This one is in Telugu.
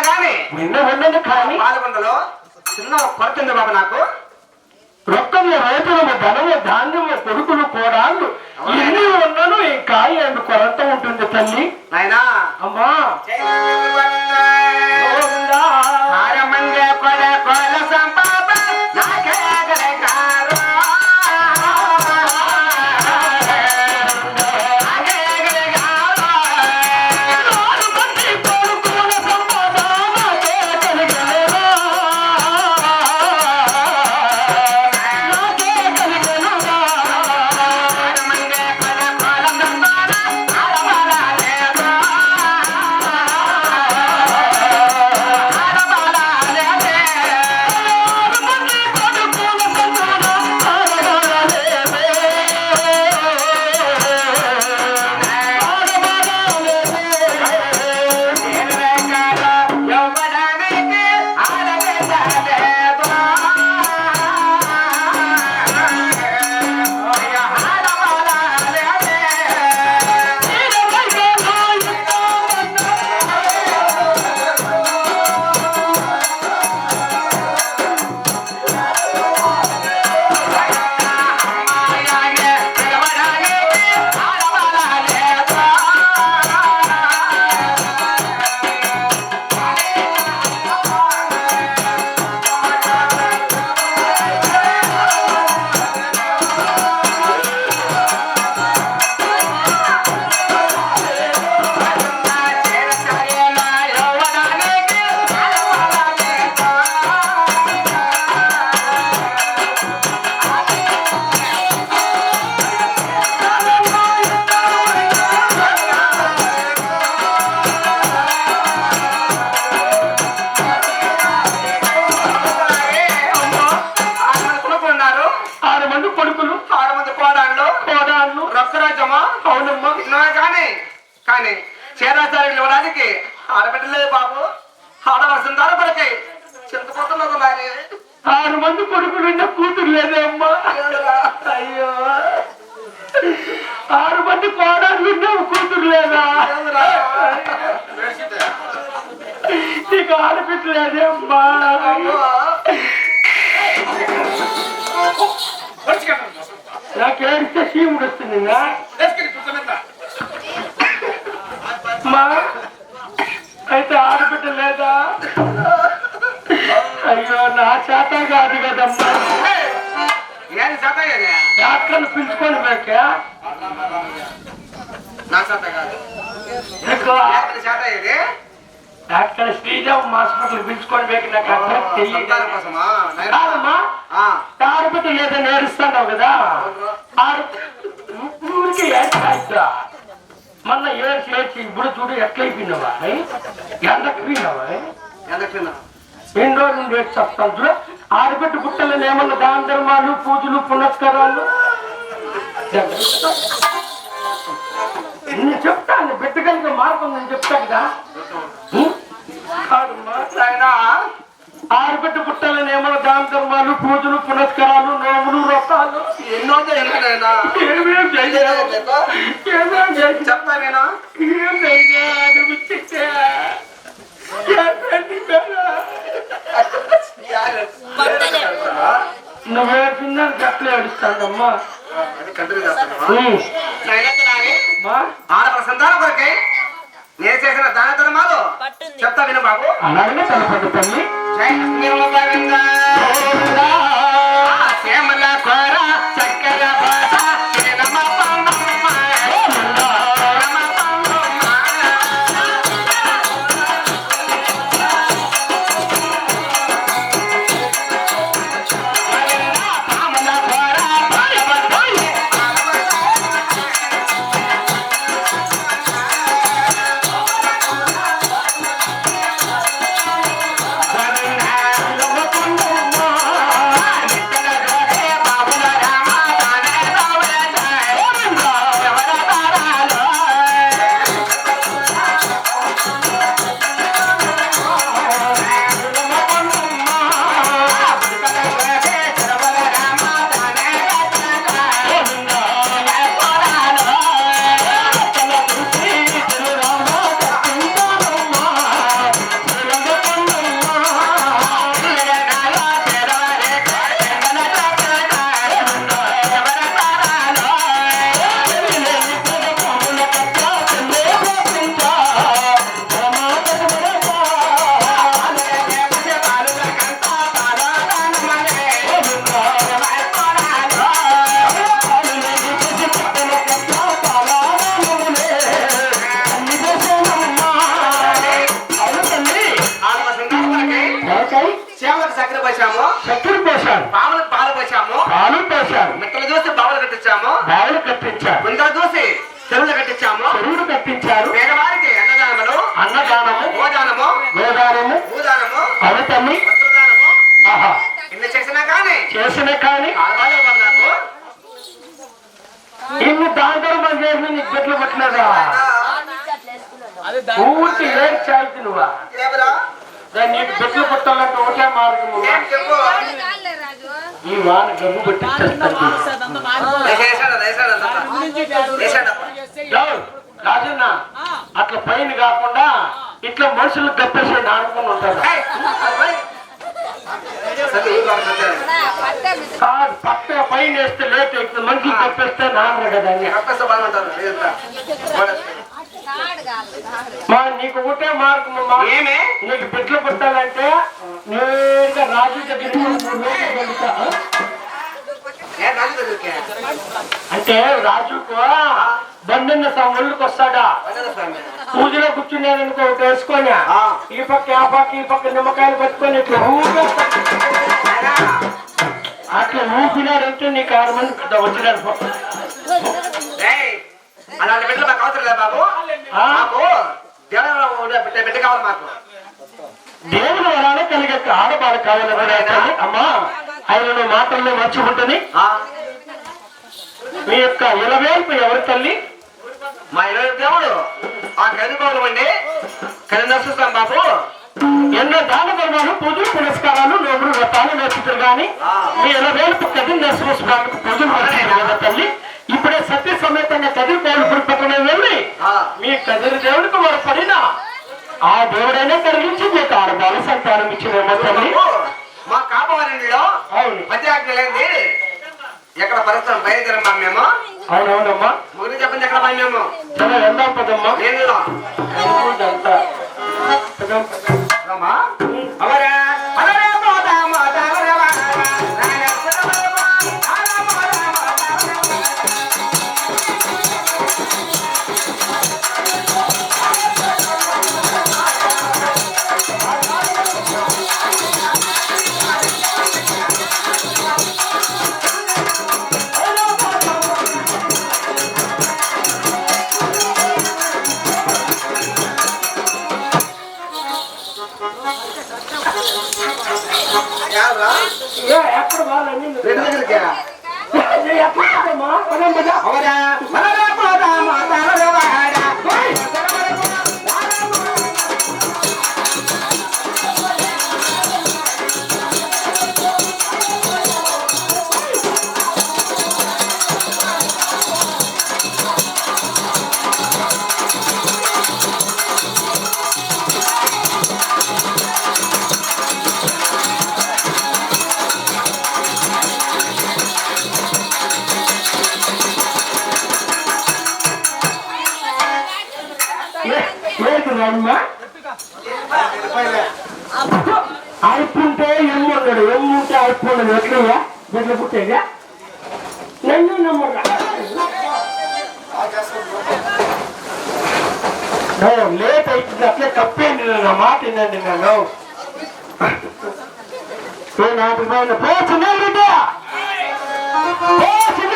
కానీ నిన్న ఉండదు కానీ పాలకొండలో చిన్న కొరత ఉంది బాబు నాకు. రొక్కము రైతులము ధనము ధాన్యము కొడుకులు కోడాళ్ళు ఎన్ని ఉన్నను ఇంకా కొరత ఉంటుంది తల్లి? నాయనా. అమ్మా. ఆడవలసిన కొరకై చింతపోతున్నది నాని ఆరు మంది కొడుకులు ఉన్న కూతురు లేదే అమ్మా అయ్యో. ఆరు మంది ఉన్న కూతురు లేదా? నీకు ఆడబిడ్డ లేదే అమ్మా. నాకేడిస్తే సీముడు వస్తుంది అయితే లేదా? అయ్యో నా చేత కాదు కదమ్మా? డాక్టర్ని పిలుచుకొని ఏది? డాక్టర్ శ్రీరామ్ హాస్పిటల్ పిలుచుకొని పోక నాకు అర్థం తెలియదు సంతానం కోసమా? నాయనా? కాదమ్మా. ఆ, ఆడబిడ్డ లేదని ఏడుస్తున్నావు కదా? ఊరికి మొన్న ఏడ్చి ఏడ్చి ఇప్పుడు చూడు ఎట్లయిపోయినావా ఎంతకు పోయినావా ఎందుకు తిన్నా? ఎన్ని రోజులు నుండి ఏడ్చి వస్తాను చూడు? ఆడబిడ్డ పుట్టలని ఏమన్నా దాన ధర్మాలు పూజలు పునస్కారాలు? నేను చెప్తాను బిడ్డ కలిగే మార్గం నేను చెప్తా కదా. ఆడబిడ్డ పుట్టాలని ఏమన్నా దాన ధర్మాలు పూజలు పునస్కారాలు నోములు వ్రతాలు ఎన్నో ఎందుకు నాయనా? ఏమేం చెయ్యాలి? ఏమేం చేసి చెప్తా నేను ఏం చెయ్యా? నువ్వు చిక్కా? ఏమేం తిన్నారా? నువ్వు ఏడుతున్నాను అట్లా ఏడుస్తానమ్మా అది కంటిన్యూ చేస్తాను ఉం. నాయనా, నాని, మా ఆడపడ సంతానం కొరకై నేను చేసిన దాన ధర్మాలు చెప్తా విను బాబు అలాగనే తలపడి తల్లి జై అస్మిరమ పూర్తి ఏడు చాల్సి నువ్వా? నీకు పెట్లు పట్టాలంటే ఒకటే మార్గము చెప్పు? ఈ వాన గబ్బు డౌన్. రాజన్న అట్లా పైన కాకుండా ఇట్లా మనుషులు గప్పేసి ఆడుకుని ఉంటారు. కాదు పక్క పైన వేస్తే లేట్ అవుతుంది. మనుషులు గప్పేస్తే నాన్న కదా అని. మా నీకు ఒకటే మార్గం ఏమే నీకు బిడ్డలు పుట్టాలంటే నేరుగా రాజు దగ్గరికి? అంటే రాజుకు బండిన్న ఒళ్ళుకి వస్తాడా. పూజలో కూర్చున్నాడనుకో ఒకటి వేసుకొని ఆ. ఈ పక్క ఆ పక్క ఈ పక్క నిమ్మకాయలు పట్టుకొని ఇట్లా అట్లా ఊపినాడంటే నీకు ఆరు మంది. ఏయ్, అలాంటి బిడ్డలు మాకు అవసరం లేదు బాబు? మాకు దేవుడు ఉండే బిడ్డ కావాలి మాకు. దేవుడు వరాలు కలిగే ఆడబాడ కావాలని తల్లి అమ్మా ఆయన మాటల్లో మర్చిపోతుంది ఆ, మీ యొక్క ఇలవేల్పు ఎవరి తల్లి? మా ఇరవై దేవుడు. ఆ కరిబాబులు అండి కరి నడుస్తాం బాబు. ఎన్నో దాన ధర్మాలు పూజలు పురస్కారాలు నోములు వ్రతాలు నేర్చుతారు కానీ. మీ ఇలవేల్పు కది నరసింహస్వామికి పూజలు కదా తల్లి. ఇప్పుడే సత్య సమేతంగా కదిరి కోలుపురి పక్కనే వెళ్ళి ఆ, మీ కదిరి దేవుడికి వారు పడిన ఆ దేవుడైనా కలిగించి మీకు ఆడబాల సంతానం ఇచ్చినేమో తల్లి. మా కాపవారిలో అవును. ఎక్కడ పరిస్థితులు బయలుదేరమ్మా మేము అవునవునమ్మా. ముగ్గురు చెప్పండి ఎక్కడ మేము వెళ్దాం పదమ్మా. ఇదంతా. పదం. ఎక్కడ రెండు దగ్గరికి. ఎక్కడ పదమ్మా? పదం ఎమ్ము ఉంటే అయిపు ఉండదు ఎట్లయ్యా ఎట్లా పుట్టేగా నన్ను నమ్మరా? నో, లేట్ అవుతుంది అట్లే కప్పేయండి నా మాట వినండి నన్ను. ఏ నాకు పోయిన పో చిన్న పో చిన్న